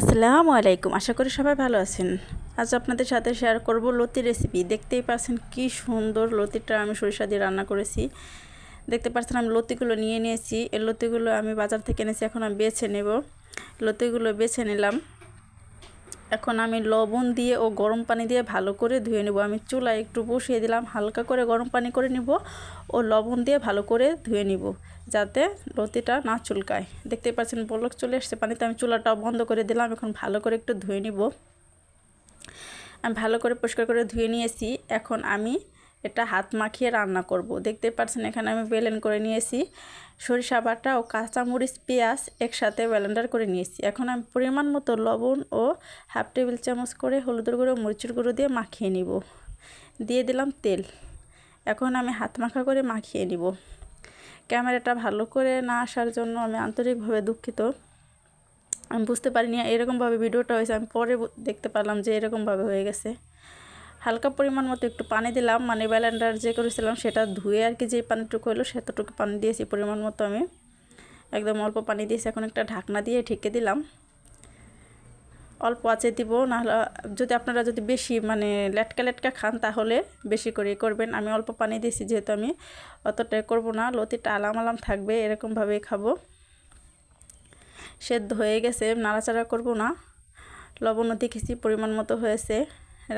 আসসালামু আলাইকুম। আশা করি সবাই ভালো আছেন। আজ আপনাদের সাথে শেয়ার করব লতির রেসিপি দেখতেই পাচ্ছেন কি সুন্দর লতিটা আমি সরিষা দিয়ে রান্না করেছি। দেখতে পাচ্ছেন আমি লতিগুলো নিয়ে নিয়েছি। এই লতিগুলো আমি বাজার থেকে এনেছি, এখন আমি বেছে নেব। লতিগুলো বেছে নিলাম। এখন আমি লবণ দিয়ে ও গরম পানি দিয়ে ভালো করে ধুয়ে নেব। আমি চুলা একটু বসিয়ে দিলাম, হালকা করে গরম পানি করে নিব ও লবণ দিয়ে ভালো করে ধুয়ে নিব যাতে লতিটা না চুলকায়। দেখতে পাচ্ছেন বলক চলে এসছে পানিতে। আমি চুলাটাও বন্ধ করে দিলাম, এখন ভালো করে একটু ধুয়ে নিব। আমি ভালো করে পরিষ্কার করে ধুয়ে নিয়েছি। এখন আমি এটা হাত মাখিয়ে রান্না করব। দেখতে পাচ্ছেন এখানে আমি বেলেন করে নিয়েছি। সরিষা বাটা ও কাঁচামরিচ, পেঁয়াজ একসাথে ব্লেন্ডার করে নিয়েছি। এখন আমি পরিমাণ মতো লবণ ও হাফ টেবিল চামচ করে হলুদের গুঁড়ো, মরিচের গুঁড়ো দিয়ে মাখিয়ে নিব। দিয়ে দিলাম তেল। এখন আমি হাত মাখা করে মাখিয়ে নিব। ক্যামেরাটা ভালো করে না আসার জন্য আমি আন্তরিকভাবে দুঃখিত। আমি বুঝতে পারিনি এরকমভাবে ভিডিওটা হয়েছে, আমি পরে দেখতে পারলাম যে এরকমভাবে হয়ে গেছে। হালকা পরিমাণ মতো একটু পানি দিলাম মানে ব্যালেন্ডার যে করেছিলাম সেটা ধুয়ে আর কি যে পানিটুকু হলো সেতটুকু পানি দিয়েছি পরিমাণ মতো আমি। একদম অল্প পানি দিয়েছি, এখন একটা ঢাকনা দিয়ে ঢেকে দিলাম। অল্প আছে দিব, নাহলে যদি আপনারা যদি বেশি মানে লেটকা লেটকা খান তাহলে বেশি করে করবেন। আমি অল্প পানি দিয়েছি যেহেতু আমি অতটা করব না, লতিটা আলাম আলাম থাকবে, এরকমভাবে খাব। সেদ্ধ হয়ে গেছে, নাড়াচাড়া করব না। লবণও দেখেছি পরিমাণ মতো হয়েছে।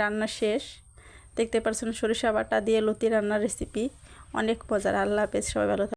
রান্না শেষ। দেখতে পারছেন সরিষা বাটা দিয়ে লতি রান্নার রেসিপি অনেক মজার। আল্লাহ হাফেজ। সবাই ভালো